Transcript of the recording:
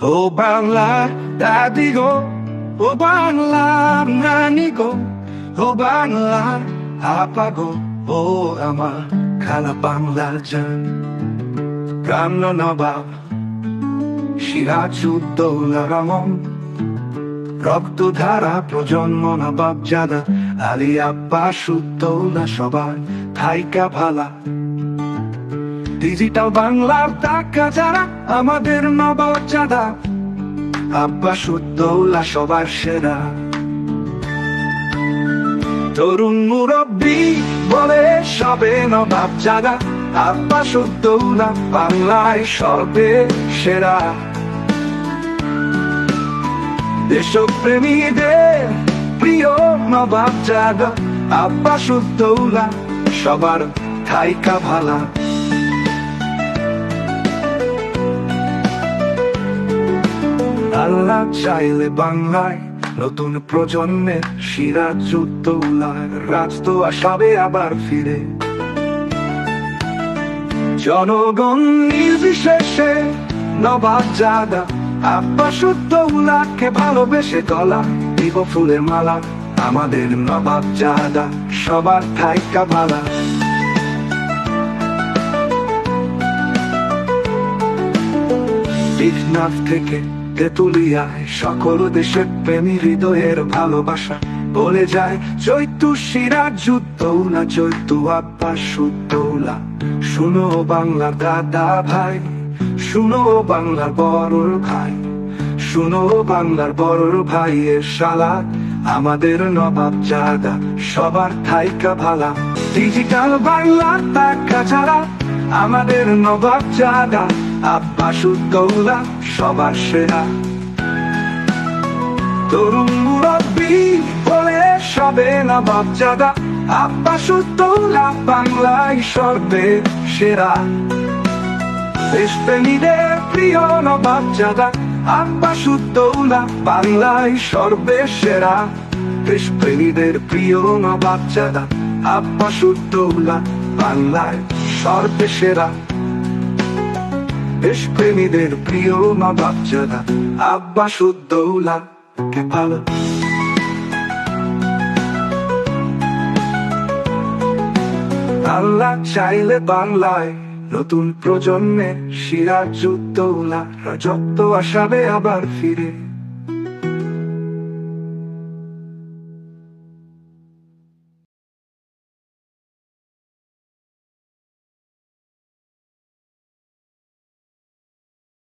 ও বাংলা দাদি গো, ও বাংলা নানি গো, ও বাংলা আপা গো, ও আমার খালা বাংলা জান। প্রাণ নবাব সিরাজুদ্দৌলা রমন রক্তধারা প্রজন্ম নবাব জাদা আলী আব্বা সুদ্দৌলা সবাই থাইকা ভালা। ডিজিটাল বাংলার টাকা যারা, আমাদের নবজাদা আব্বা সুদ্দৌলা সবার সেরা। তরুণ মুরব্বী বলে সবে নবাব জাগা আব্বা সুদ্দৌলা বাংলায় সর্বে সেরা। দেশপ্রেমীদের প্রিয় নবাব জাগা আব্বা সুদ্দৌলা সবার থাইকা ভালা। আল্লাহ চাইলে বাংলায় নতুন প্রজন্মের সিরাজুদ্দৌলার রাজ তো আসাবে আবার ফিরে। জনগণ নির্বিশেষে ভালোবেসে গলা দিব ফুলের মালা, আমাদের নবাব জাদা সবার থাইকা ভালা থেকে তেতুলিয়ায় সকল দেশের প্রেমী হৃদয়ের ভালোবাসা। বলে যায়, চৈতু সিরাজ যুদ্ধৌলা চৈতু আব্বা সুদ্ধৌলা শুনো বাংলা দাদা ভাই, শুনো বাংলার বড় ভাই। শুনো বাংলার বড় ভাইয়ের শালা, আমাদের নবাব জাদা সবার থাইকা ভালা। ডিজিটাল বাংলা টাকা ছাড়া আমাদের নবাব জাদা আব্বা সুদ্দৌলা সবার সেরা। তরুণ মুরব্বী বলে সবে নবাব জাদা আব্বা সুদ্দৌলা বাংলায় সেরা। দেশপ্রেমীদের প্রিয় নবাব জাদা আব্বা সুদ্দৌলা বাংলায় সর্বে সেরা। দেশপ্রেমীদের প্রিয় নবাব জাদা আব্বা সুদ্দৌলা বাংলায় সর্বে সেরা। দেশপ্রেমীদের প্রিয় মা জাদা আব্বা সুদ্দৌলা কে ভালো? আল্লাহ চাইলে বাংলায় নতুন প্রজন্মে সিরাজুদ্দৌলা রাজত্ব আসাবে আবার ফিরে।